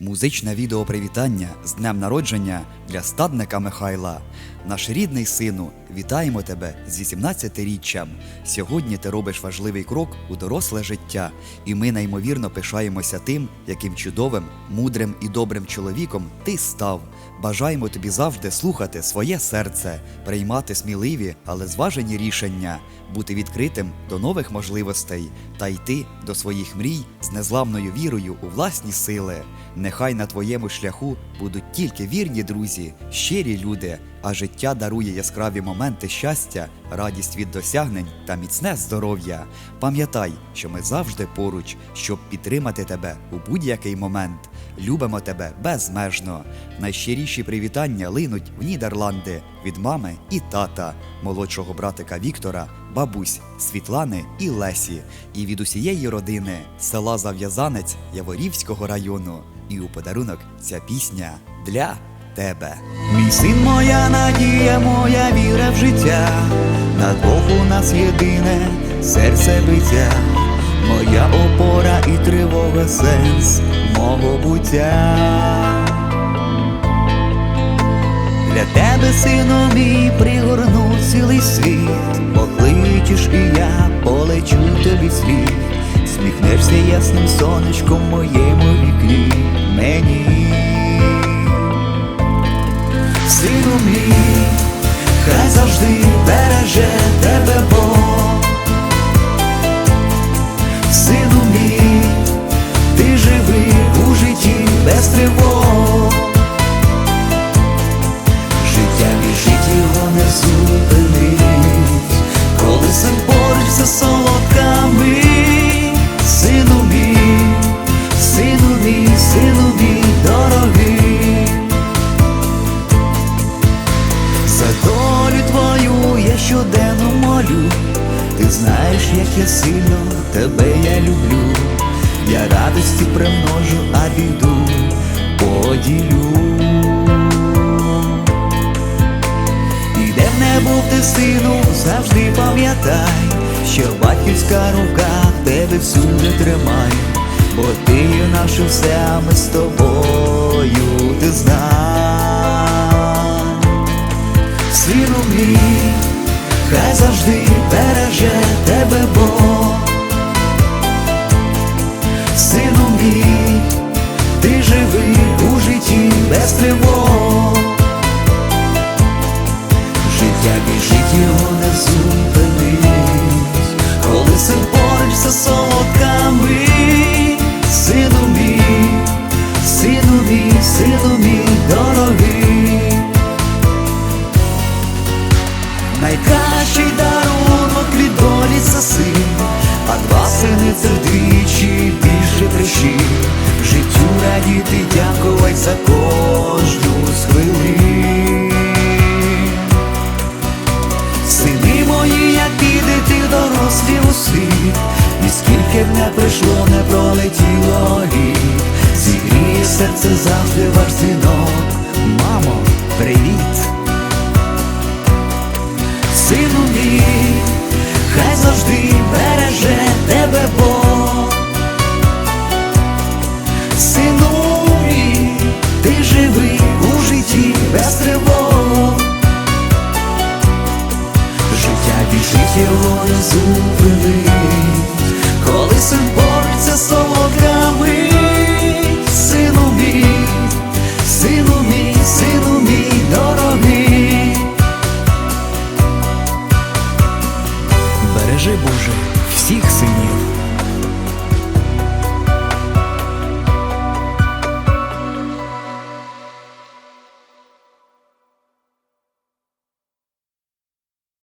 Музичне відео привітання з днем народження для стадника Михайла. Наш рідний сину, вітаємо тебе з 18-річчям. Сьогодні ти робиш важливий крок у доросле життя, і ми неймовірно пишаємося тим, яким чудовим, мудрим і добрим чоловіком ти став. Бажаємо тобі завжди слухати своє серце, приймати сміливі, але зважені рішення, бути відкритим до нових можливостей та йти до своїх мрій з незламною вірою у власні сили. Нехай на твоєму шляху будуть тільки вірні друзі, щирі люди, а життя дарує яскраві моменти щастя, радість від досягнень та міцне здоров'я. Пам'ятай, що ми завжди поруч, щоб підтримати тебе у будь-який момент. Любимо тебе безмежно. Найщиріші привітання линуть в Нідерланди від мами і тата, молодшого братика Віктора, бабусь Світлани і Лесі, і від усієї родини села Зав'язанець Яворівського району. І у подарунок ця пісня для тебе. Мій син, моя надія, моя віра в життя, на двох у нас єдине серце биття, моя опора і тривога сенс мого буття. Для тебе, сину мій, пригорну цілий світ, покличеш і я полечу тобі світ, сміхнешся ясним сонечком моєму знаєш, як я сильно тебе я люблю, я радості примножу, а біду поділю. І де б не був ти сину, завжди пам'ятай, що батьківська рука тебе всюди тримає, бо ти є наше все, а ми з тобою ти знай. Сину мій, хай завжди береже тебе Бог. Сину мій, ти живи у житті без тривог. Життя біжить його не зупинить, коли син поруч за солодка. Сину мій, сину мій, сину мій, два сини це вдвічі більше прищів. Життю радіти, дякувати за кожну з. Сини мої, як підете дорослі у світ, і скільки б не прийшло, не пролетіло літ, зігріє серце завжди ваш дзвінок. Мамо, привіт! Життя біжить його не зупинить,